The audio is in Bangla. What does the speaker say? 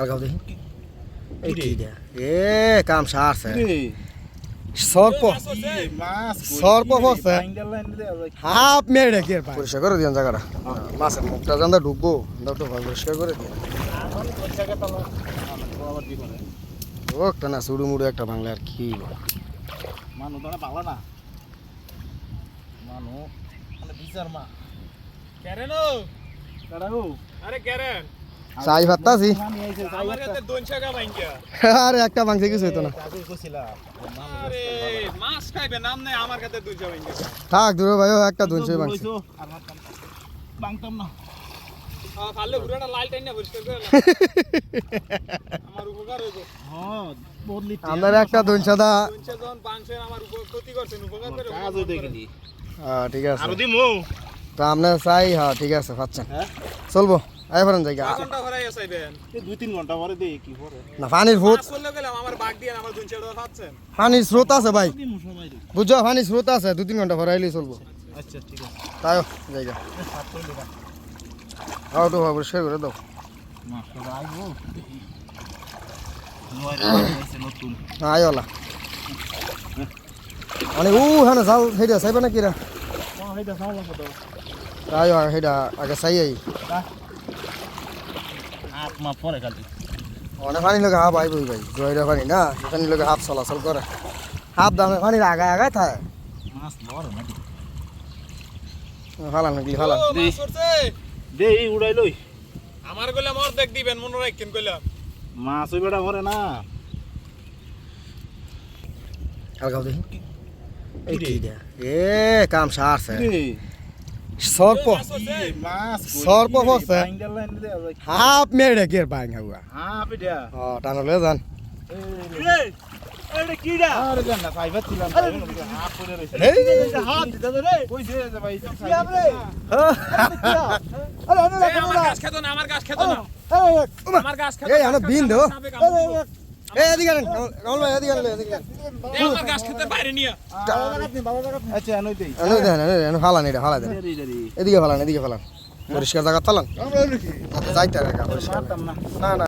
আলগাও দেখি। এই কি এ কাম সারছে। সর্প। সর্প আর হাফ মেরে কে পরিষ্কার করে দিন জায়গাটা। মাছের মুখটা জানতে ঢুকবো দাও তো ভালো পরিষ্কার করে দিন ও একটা না সুড়ু মুড়ু একটা বাংলা আর কি মানু তো ভালো না। মানু মানে বিচার মা। কেরেন আরে কেরেন চাই ভাত্তাছি দোনশো আরে একটা ভাঙছে কিছু হইতো না। কাজে কইছিলা আরে মাছ খাইবে নাম নাই আমার কাছে দুইশো ভাঙ্গিয়া। থাক দূরে ভাই একটা হ্যাঁ লিট আপনার একটা দুনশো দা দোনশো গেলি হ্যাঁ ঠিক আছে। আরও তো আপনার চাই হ্যাঁ ঠিক আছে পাচ্ছেন। হ্যাঁ। চলবো। আই পারেন জায়গা। ঘণ্টা ভরাই আসাইবেন দুই তিন ঘণ্টা পরে দেই কি পরে না পানির ভূত চললে গেলাম আমার বাগ দিয়ে আমার দুনশো টাকা পাচ্ছেন পানির স্রোত আছে ভাই। বুঝছ পানির স্রোত আছে দু তিন ঘণ্টা ভরাইলে চলবো। আচ্ছা ঠিক আছে। তাই জায়গা। হাও তো পরিষ্কার করে দাও। মাছ আইবো? আয় ওলা মানে উ হ্যাঁ জাল সেইটা চাইবে ও আয় আয় সেইটা আগে চাই আই। হাত মা পরে খালি। অনেক পানি লোক হাফ আইবই ভাই জয়রা পানি না পানি লোক হাফ চলাচল করে। হাফ দামে পানির আগায় আগায় থাকে। মাছ ফালান নাকি ও, মাছ পড়ছে দে এই উড়াই লই। আমার গলে মর দেখ দিবেন মনে রাখেন কইলাম। মাছ ওই বেটা ভরে না। আলগাও দেখি। এই কি এ কাম সারছে। সর্প। সর্প আর হাফ মেরে পাই হাগুয়া হ্যাঁ ও টানলে যান। আমার গাছ খেতো না আমার গাছ খেতো না। আমার গাছ খেতো এই, এদিকে আনেন কামল ভাই এদিকে আনলে এদিকে আন এই, আমার গাছ খেতে বাইরে নিয়ে। আচ্ছা নই দেই। এনে দেন এনে ফালান এদিকে ফালান পরিষ্কার জায়গা ফালান? যাইতে রাখা পরিষ্কার। না। না না।